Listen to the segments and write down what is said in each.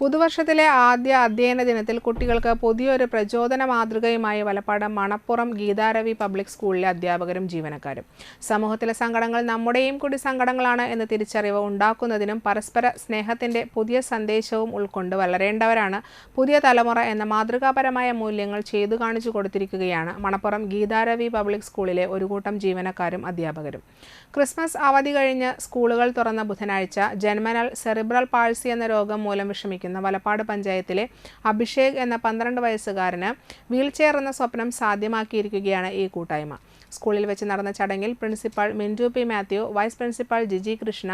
പുതുവർഷത്തിലെ ആദ്യ അധ്യയന ദിനത്തിൽ കുട്ടികൾക്ക് പുതിയൊരു പ്രചോദന മാതൃകയുമായി വലപ്പാടം മണപ്പുറം ഗീതാരവി പബ്ലിക് സ്കൂളിലെ അധ്യാപകരും ജീവനക്കാരും. സമൂഹത്തിലെ സങ്കടങ്ങൾ നമ്മുടെയും കൂടി സങ്കടങ്ങളാണ് എന്ന തിരിച്ചറിവ് ഉണ്ടാക്കുന്നതിനും പരസ്പര സ്നേഹത്തിന്റെ പുതിയ സന്ദേശവും ഉൾക്കൊണ്ട് വളരേണ്ടവരാണ് പുതിയ തലമുറ എന്ന മാതൃകാപരമായ മൂല്യങ്ങൾ ചെയ്തു കാണിച്ചു കൊടുത്തിരിക്കുകയാണ് മണപ്പുറം ഗീതാരവി പബ്ലിക് സ്കൂളിലെ ഒരു കൂട്ടം ജീവനക്കാരും അധ്യാപകരും. ക്രിസ്മസ് അവധി കഴിഞ്ഞ് സ്കൂളുകൾ തുറന്ന ബുധനാഴ്ച ജന്മനാൽ സെറിബ്രൽ പാഴ്സി എന്ന രോഗം മൂലം വിഷമിക്കുന്ന. വലപ്പാട് പഞ്ചായത്തിലെ അഭിഷേക് എന്ന പന്ത്രണ്ട് വയസ്സുകാരന് വീൽചെയർ എന്ന സ്വപ്നം സാധ്യമാക്കിയിരിക്കുകയാണ് ഈ കൂട്ടായ്മ. സ്കൂളിൽ വെച്ച് നടന്ന ചടങ്ങിൽ principal Mintu P Mathew vice principal Jiji Krishna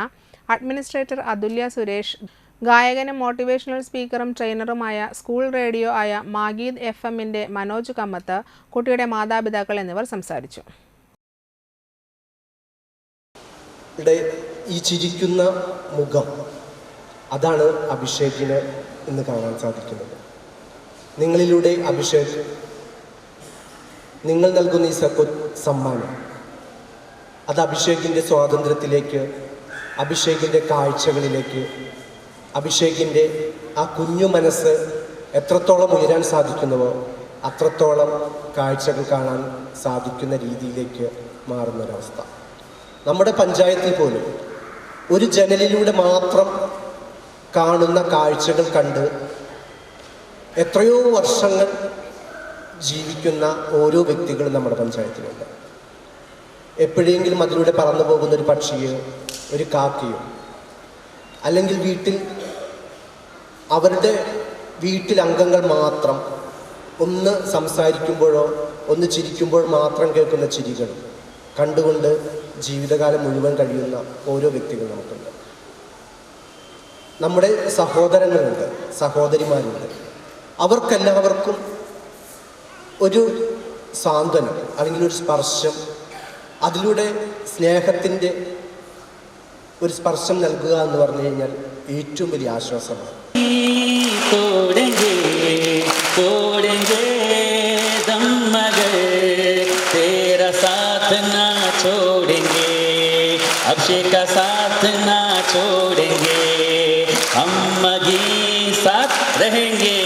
administrator Athulya Suresh ഗായകനും മോട്ടിവേഷണൽ സ്പീക്കറും ട്രെയിനറുമായ സ്കൂൾ റേഡിയോ ആയ മാഗീദ് എഫ് എമ്മിന്റെ മനോജ് കമ്മത്ത് കുട്ടിയുടെ മാതാപിതാക്കൾ എന്നിവർ സംസാരിച്ചു. ഈ ചിരിക്കുന്ന മുഖം അതാണ് അഭിഷേകിന് ഇന്ന് കാണാൻ സാധിക്കുന്നത്. നിങ്ങളിലൂടെ അഭിഷേക് നിങ്ങൾ നൽകുന്ന ഈ സക്കു സമ്മാനം അത് അഭിഷേകിന്റെ സ്വാതന്ത്ര്യത്തിലേക്ക് അഭിഷേകിന്റെ കാഴ്ചകളിലേക്ക് അഭിഷേകിന്റെ ആ കുഞ്ഞു മനസ്സ് എത്രത്തോളം ഉയരാൻ സാധിക്കുന്നുവോ അത്രത്തോളം കാഴ്ചകൾ കാണാൻ സാധിക്കുന്ന രീതിയിലേക്ക് മാറുന്നൊരവസ്ഥ. നമ്മുടെ പഞ്ചായത്തിൽ പോലും ഒരു ജനലിലൂടെ മാത്രം കാണുന്ന കാഴ്ചകൾ കണ്ട് എത്രയോ വർഷങ്ങൾ ജീവിക്കുന്ന ഓരോ വ്യക്തികളും നമ്മുടെ പഞ്ചായത്തിലുണ്ട്. എപ്പോഴെങ്കിലും അതിലൂടെ പറന്നു പോകുന്ന ഒരു പക്ഷിയോ ഒരു കാക്കയോ അല്ലെങ്കിൽ വീട്ടിൽ അവരുടെ വീട്ടിൽ അംഗങ്ങൾ മാത്രം ഒന്ന് സംസാരിക്കുമ്പോഴോ ഒന്ന് ചിരിക്കുമ്പോൾ മാത്രം കേൾക്കുന്ന ചിരികൾ കണ്ടുകൊണ്ട് ജീവിതകാലം മുഴുവൻ കഴിയുന്ന ഓരോ വ്യക്തികളും നമുക്കുണ്ട്. നമ്മുടെ സഹോദരങ്ങളുണ്ട് സഹോദരിമാരുണ്ട്. അവർക്കെല്ലാവർക്കും ഒരു സാന്ത്വനം അല്ലെങ്കിൽ ഒരു സ്പർശം അതിലൂടെ സ്നേഹത്തിന്റെ ഒരു സ്പർശം നൽകുക എന്ന് പറഞ്ഞു കഴിഞ്ഞാൽ ഏറ്റവും വലിയ ആശ്വാസമാണ്. अभिषेक का साथ ना छोड़ेंगे हम मगी साथ रहेंगे।